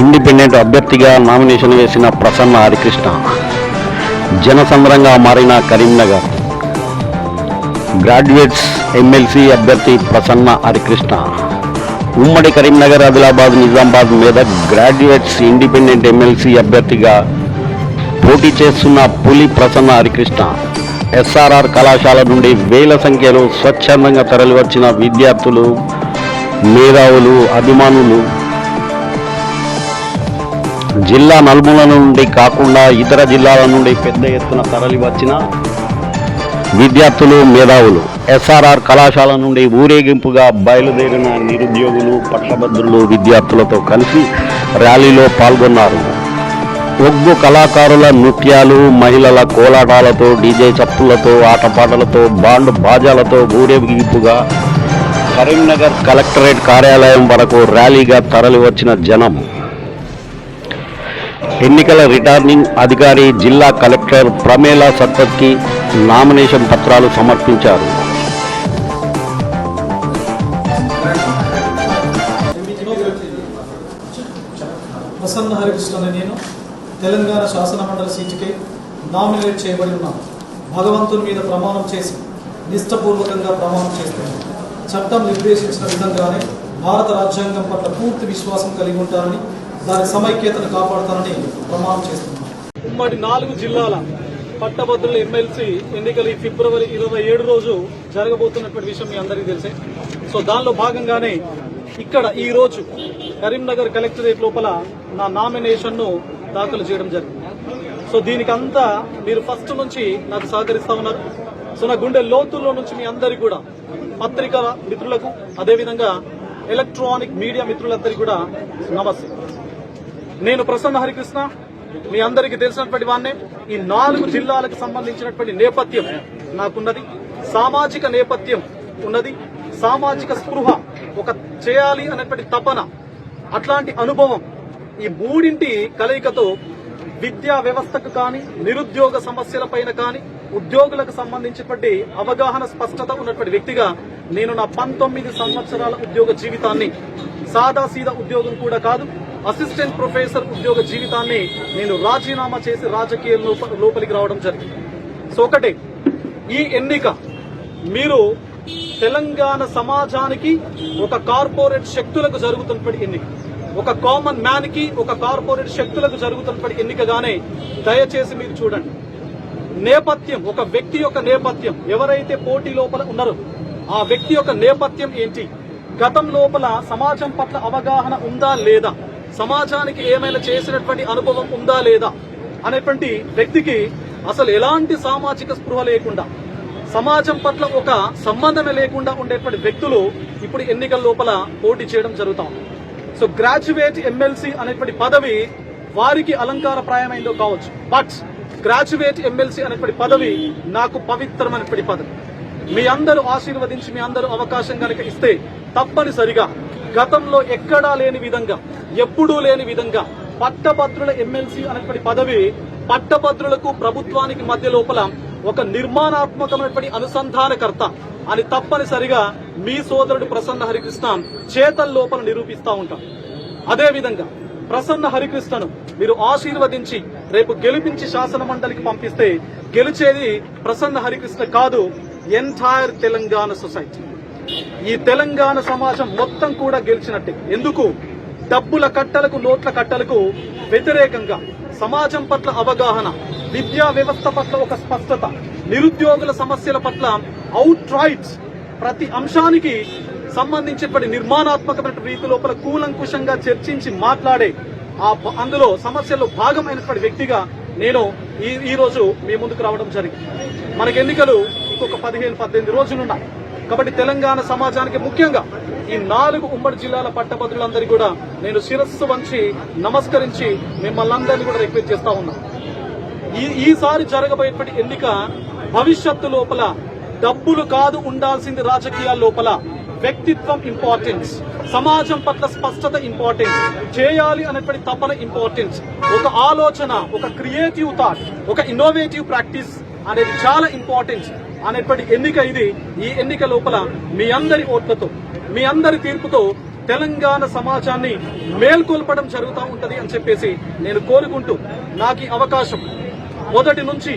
Independent అభ్యర్థిగా nomination వేసిన ప్రసన్న హరికృష్ణ. జనసంద్రంగా మారిన కరీంనగర్. గ్రాడ్యుయేట్స్ ఎమ్మెల్సీ అభ్యర్థి ప్రసన్న హరికృష్ణ. ఉమ్మడి కరీంనగర్ ఆదిలాబాద్ నిజామాబాద్ మీద గ్రాడ్యుయేట్స్ ఇండిపెండెంట్ ఎమ్మెల్సీ అభ్యర్థిగా పోటీ చేస్తున్న పులి ప్రసన్న హరికృష్ణ. ఎస్ఆర్ఆర్ కళాశాల నుండి వేల సంఖ్యలో స్వచ్ఛందంగా తరలివచ్చిన విద్యార్థులు మేధావులు అభిమానులు జిల్లా నలుమూల నుండి కాకుండా ఇతర జిల్లాల నుండి పెద్ద ఎత్తున తరలి వచ్చిన విద్యార్థులు మేధావులు ఎస్ఆర్ఆర్ కళాశాల నుండి ఊరేగింపుగా బయలుదేరిన నిరుద్యోగులు పట్టభద్రులు విద్యార్థులతో కలిసి ర్యాలీలో పాల్గొన్నారు. ఒగ్గు కళాకారుల నృత్యాలు మహిళల కోలాటాలతో డీజే చప్పులతో ఆటపాటలతో బాండ్ బాజాలతో ఊరేగింపుగా కరీంనగర్ కలెక్టరేట్ కార్యాలయం వరకు ర్యాలీగా తరలివచ్చిన జనం. ఎన్నికల రిటర్నింగ్ అధికారి జిల్లా కలెక్టర్ ప్రమేలా సత్తత్కి నామినేషన్ పత్రాలు సమర్పించారు. ప్రసన్న హరికృష్ణ నేను తెలంగాణ శాసనమండలి సీటుకి నామినేట్ చేయబడి ఉన్నాను. భగవంతుని మీద ప్రమాణం చేసి నిష్టపూర్వకంగా ప్రమాణం చేస్తున్నాను చట్టం నిర్దేశించిన విధంగానే భారత రాజ్యాంగం పట్ల పూర్తి విశ్వాసం కలిగి ఉంటానని దాని సమైక్యతను కాపాడుతానని ప్రమాణం చేస్తున్నాను ఉమ్మడి నాలుగు జిల్లాల పట్టభద్రుల ఎమ్మెల్సీ ఎన్నికలు ఈ ఫిబ్రవరి ఇరవై ఏడు రోజు జరగబోతున్నటువంటి విషయం మీ అందరికీ తెలిసే. సో దానిలో భాగంగానే ఇక్కడ ఈ రోజు కరీంనగర్ కలెక్టరేట్ లోపల నా నామినేషన్ను దాఖలు చేయడం జరిగింది. సో దీనికంతా మీరు ఫస్ట్ నుంచి నాకు సహకరిస్తా ఉన్నారు. సో నా గుండె లోతుల్లో నుంచి మీ అందరికీ కూడా పత్రికా మిత్రులకు అదేవిధంగా ఎలక్ట్రానిక్ మీడియా మిత్రులందరికీ కూడా నమస్తే. నేను ప్రసన్న హరికృష్ణ. మీ అందరికీ తెలిసినటువంటి వాన్నే ఈ నాలుగు జిల్లాలకు సంబంధించినటువంటి నేపథ్యం నాకున్నది. సామాజిక నేపథ్యం ఉన్నది. సామాజిక స్పృహ ఒక చేయాలి అనేటువంటి తపన అట్లాంటి అనుభవం ఈ మూడింటి కలయికతో విద్యా వ్యవస్థకు కానీ నిరుద్యోగ సమస్యల పైన కానీ ఉద్యోగులకు సంబంధించినటువంటి అవగాహన స్పష్టత ఉన్నటువంటి వ్యక్తిగా నేను నా పంతొమ్మిది సంవత్సరాల ఉద్యోగ జీవితాన్ని సాదా సీదా ఉద్యోగం కూడా కాదు అసిస్టెంట్ ప్రొఫెసర్ ఉద్యోగ జీవితాన్ని నేను రాజీనామా చేసి రాజకీయ లోపలికి రావడం జరిగింది. సో ఒకటే ఈ ఎన్నిక మీరు తెలంగాణ సమాజానికి ఒక కార్పొరేట్ శక్తులకు జరుగుతున్నప్పటి ఎన్నిక ఒక కామన్ మ్యాన్కి ఒక కార్పొరేట్ శక్తులకు జరుగుతున్నప్పటి ఎన్నికగానే దయచేసి మీరు చూడండి. నేపథ్యం ఒక వ్యక్తి యొక్క నేపథ్యం ఎవరైతే పోటీ లోపల ఉన్నారో ఆ వ్యక్తి యొక్క నేపథ్యం ఏంటి? గతం లోపల సమాజం పట్ల అవగాహన ఉందా లేదా? సమాజానికి ఏమైనా చేసినటువంటి అనుభవం ఉందా లేదా అనేటువంటి వ్యక్తికి అసలు ఎలాంటి సామాజిక స్పృహ లేకుండా సమాజం పట్ల ఒక సంబంధమే లేకుండా ఉండేటువంటి వ్యక్తులు ఇప్పుడు ఎన్నికల లోపల పోటీ చేయడం జరుగుతా ఉంది. సో గ్రాడ్యుయేట్ ఎమ్మెల్సీ అనేటువంటి పదవి వారికి అలంకారప్రాయమైందో కావచ్చు. బట్ గ్రాడ్యుయేట్ ఎమ్మెల్సీ అనేటువంటి పదవి నాకు పవిత్రమైనటువంటి పదవి. మీ అందరూ ఆశీర్వదించి మీ అందరూ అవకాశం కనుక ఇస్తే తప్పనిసరిగా గతంలో ఎక్కడా లేని విధంగా ఎప్పుడూ లేని విధంగా పట్టభద్రుల ఎమ్మెల్సీ అనేటువంటి పదవి పట్టభద్రులకు ప్రభుత్వానికి మధ్య లోపల ఒక నిర్మాణాత్మకమైనటువంటి అనుసంధానకర్త అని తప్పనిసరిగా మీ సోదరుడు ప్రసన్న హరికృష్ణ చేతల లోపల నిరూపిస్తా ఉంటాం. అదేవిధంగా ప్రసన్న హరికృష్ణను మీరు ఆశీర్వదించి రేపు గెలిపించి శాసన మండలికి పంపిస్తే గెలిచేది ప్రసన్న హరికృష్ణ కాదు ఎంటైర్ తెలంగాణ సొసైటీ ఈ తెలంగాణ సమాజం మొత్తం కూడా గెలిచినట్టే. ఎందుకు? డబ్బుల కట్టలకు నోట్ల కట్టలకు వ్యతిరేకంగా సమాజం పట్ల అవగాహన విద్యా వ్యవస్థ పట్ల ఒక స్పష్టత నిరుద్యోగుల సమస్యల పట్ల అవుట్ రైట్ ప్రతి అంశానికి సంబంధించినటువంటి నిర్మాణాత్మకమైన రీతి లోపల కూలంకుషంగా చర్చించి మాట్లాడే ఆ అందులో సమస్యల్లో భాగమైనటువంటి వ్యక్తిగా నేను ఈ ఈ రోజు మీ ముందుకు రావడం జరిగింది. మనకి ఎన్నికలు ఇంకొక పదిహేను పద్దెనిమిది రోజులున్నాయి. కాబట్టి తెలంగాణ సమాజానికి ముఖ్యంగా ఈ నాలుగు ఉమ్మడి జిల్లాల పట్టభద్రులందరికీ కూడా నేను శిరస్సు వంచి నమస్కరించి మిమ్మల్ని అందరినీ కూడా రిక్వెస్ట్ చేస్తా ఉన్నా. ఈ ఈసారి జరగబోయేటువంటి ఎన్నిక భవిష్యత్తు లోపల డబ్బులు కాదు ఉండాల్సింది రాజకీయాల లోపల వ్యక్తిత్వం ఇంపార్టెన్స్ సమాజం పట్ల స్పష్టత ఇంపార్టెన్స్ చేయాలి అనేటువంటి తపన ఇంపార్టెన్స్ ఒక ఆలోచన ఒక క్రియేటివ్ థాట్ ఒక ఇన్నోవేటివ్ ప్రాక్టీస్ అనేది చాలా ఇంపార్టెన్స్ అనేటువంటి ఎన్నిక ఇది ఈ ఎన్నిక లోపల మీ అందరి ఓట్లతో మీ అందరి తీర్పుతో తెలంగాణ సమాజాన్ని మేల్కొల్పడం జరుగుతూ ఉంటది అని చెప్పేసి నేను కోరుకుంటూ నాకు అవకాశం. మొదటి నుంచి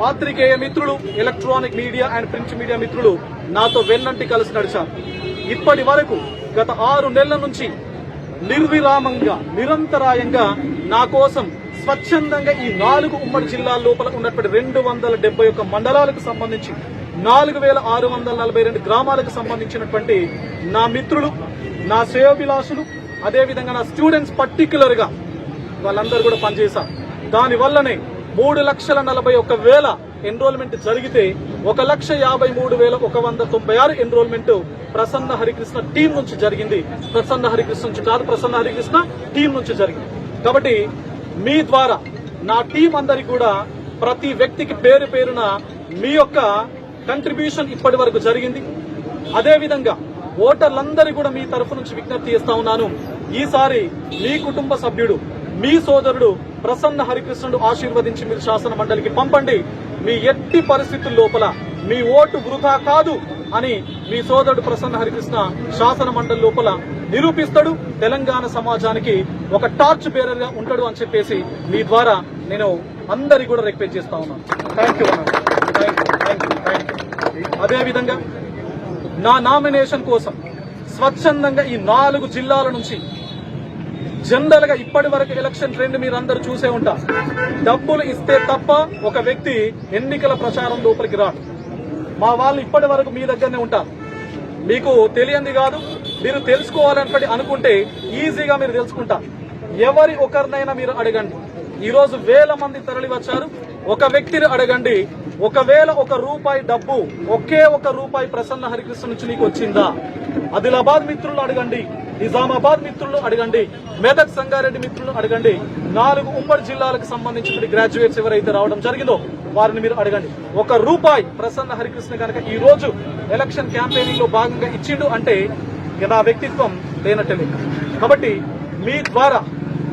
పాత్రికేయ మిత్రులు electronic media and print media మిత్రులు నాతో వెన్నంటి కలిసి నడిచారు. ఇప్పటి వరకు గత ఆరు నెలల నుంచి నిర్విరామంగా నిరంతరాయంగా నా కోసం స్వచ్ఛందంగా ఈ నాలుగు ఉమ్మడి జిల్లాల లోపల ఉన్నటువంటి రెండు వందల డెబ్బై ఒక్క మండలాలకు సంబంధించి నాలుగు వేల ఆరు వందల నలభై రెండు గ్రామాలకు సంబంధించినటువంటి నా మిత్రులు నా శ్రేయోభిలాషులు అదేవిధంగా నా స్టూడెంట్స్ పర్టికులర్గా వాళ్ళందరూ కూడా పనిచేశారు. దాని వల్లనే మూడు లక్షల నలభై ఒక్క వేల ఎన్రోల్మెంట్ జరిగితే ఒక లక్ష యాభై మూడు వేల ఒక వంద తొంభై ఆరు ఎన్రోల్మెంట్ ప్రసన్న హరికృష్ణ టీం నుంచి జరిగింది. ప్రసన్న హరికృష్ణ నుంచి కాదు ప్రసన్న హరికృష్ణ టీం నుంచి జరిగింది. కాబట్టి మీ ద్వారా నా టీం అందరికి కూడా ప్రతి వ్యక్తికి పేరు పేరున మీ యొక్క కంట్రిబ్యూషన్ ఇప్పటి వరకు జరిగింది. అదేవిధంగా ఓటర్లందరి ఓటర్లందరూ కూడా మీ తరఫు నుంచి విజ్ఞప్తి చేస్తా ఉన్నాను. ఈసారి మీ కుటుంబ సభ్యుడు మీ సోదరుడు ప్రసన్న హరికృష్ణుడు ఆశీర్వదించి మీరు శాసన మండలికి పంపండి. మీ ఎట్టి పరిస్థితుల లోపల మీ ఓటు వృధా కాదు. అని మీ సోదరుడు ప్రసన్న హరికృష్ణ శాసన మండలి లోపల నిరూపిస్తాడు. తెలంగాణ సమాజానికి ఒక టార్చ్ బేరర్గా ఉంటాడు అని చెప్పేసి మీ ద్వారా నేను అందరి కూడా రిక్వెస్ట్ చేస్తా ఉన్నాను. థ్యాంక్ యూ అదేవిధంగా నా నామినేషన్ కోసం స్వచ్ఛందంగా ఈ నాలుగు జిల్లాల నుంచి జనరల్గా ఇప్పటి వరకు ఎలక్షన్ ట్రెండ్ మీరు అందరు చూసే ఉంటారు డబ్బులు ఇస్తే తప్ప ఒక వ్యక్తి ఎన్నికల ప్రచారం లోపలికి రాడు. మా వాళ్ళు ఇప్పటి వరకు మీ దగ్గరనే ఉంటారు. మీకు తెలియంది కాదు మీరు తెలుసుకోవాలనుకుంటే అనుకుంటే ఈజీగా మీరు తెలుసుకుంటారు. ఎవరి ఒకరినైనా మీరు అడగండి. ఈరోజు వేల మంది తరలి వచ్చారు ఒక వ్యక్తిని అడగండి. ఒకవేళ ఒక రూపాయి డబ్బు ఒకే ఒక రూపాయి ప్రసన్న హరికృష్ణ నుంచి నీకు వచ్చిందా? ఆదిలాబాద్ మిత్రులు అడగండి. నిజామాబాద్ మిత్రులు అడగండి మెదక్ సంగారెడ్డి మిత్రులు అడగండి నాలుగు ఉమ్మడి జిల్లాలకు సంబంధించిన గ్రాడ్యుయేట్స్ ఎవరైతే రావడం జరిగిందో వారిని మీరు అడగండి ఒక రూపాయి ప్రసన్న హరికృష్ణ కనుక ఈ రోజు ఎలక్షన్ క్యాంపెయినింగ్లో భాగంగా ఇచ్చిండు అంటే నా వ్యక్తిత్వం లేనట్టే లెక్క. కాబట్టి మీ ద్వారా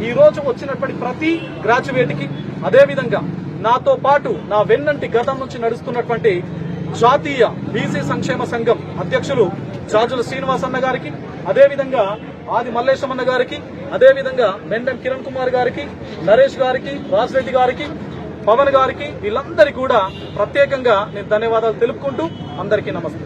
ఈ రోజు వచ్చినటువంటి ప్రతి గ్రాడ్యుయేట్కి అదేవిధంగా నాతో పాటు నా వెన్నంటి గతం నుంచి నడుస్తున్నటువంటి జాతీయ బీసీ సంక్షేమ సంఘం అధ్యక్షులు జాజుల శ్రీనివాసన్న అన్న గారికి అదేవిధంగా ఆది మల్లేశమన్న గారికి అదేవిధంగా మెండం కిరణ్ కుమార్ గారికి నరేష్ గారికి రాజరెడ్డి గారికి పవన్ గారికి వీళ్ళందరికీ కూడా ప్రత్యేకంగా నేను ధన్యవాదాలు తెలుపుకుంటూ అందరికీ నమస్తే